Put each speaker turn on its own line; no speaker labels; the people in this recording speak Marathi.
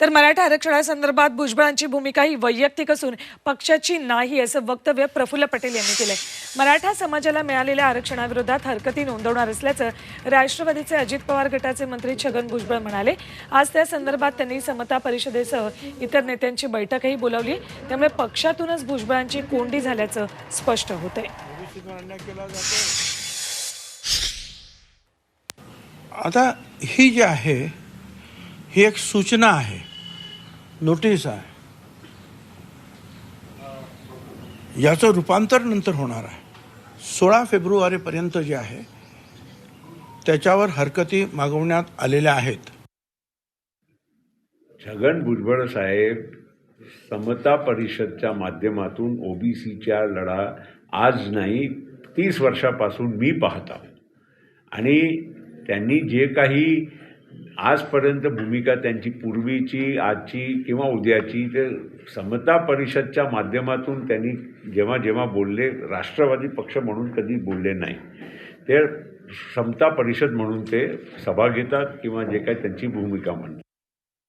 तर मराठा आरक्षणासंदर्भात भुजबळांची भूमिका ही वैयक्तिक असून पक्षाची नाही असं वक्तव्य प्रफुल्ल पटेल यांनी केलंय. मराठा समाजाला मिळालेल्या आरक्षणाविरोधात हरकती नोंदवणार असल्याचं राष्ट्रवादीचे अजित पवार गटाचे मंत्री छगन भुजबळ म्हणाले. आज त्या संदर्भात त्यांनी समता परिषदेसह इतर नेत्यांची बैठकही बोलावली. त्यामुळे पक्षातूनच भुजबळांची कोंडी झाल्याचं स्पष्ट होतंय.
आता ही जी आहे ही एक सूचना आहे. नोटीस आहे. याचं रूपांतर नंतर होणार आहे. सोळा फेब्रुवारीपर्यंत जे आहे त्याच्यावर हरकती मागवण्यात आलेल्या आहेत.
छगन भुजबळ साहेब समता परिषदच्या माध्यमातून ओबीसीच्या लढा आज नाही तीस वर्षापासून मी पाहतो आणि त्यांनी जे काही आजपर्यंत भूमिका त्यांची पूर्वीची आजची किंवा उद्याची ते समता परिषदच्या माध्यमातून त्यांनी जेव्हा जेव्हा बोलले राष्ट्रवादी पक्ष म्हणून कधी बोलले नाही. ते समता परिषद म्हणून ते सभा घेतात किंवा जे काही त्यांची भूमिका म्हणतात.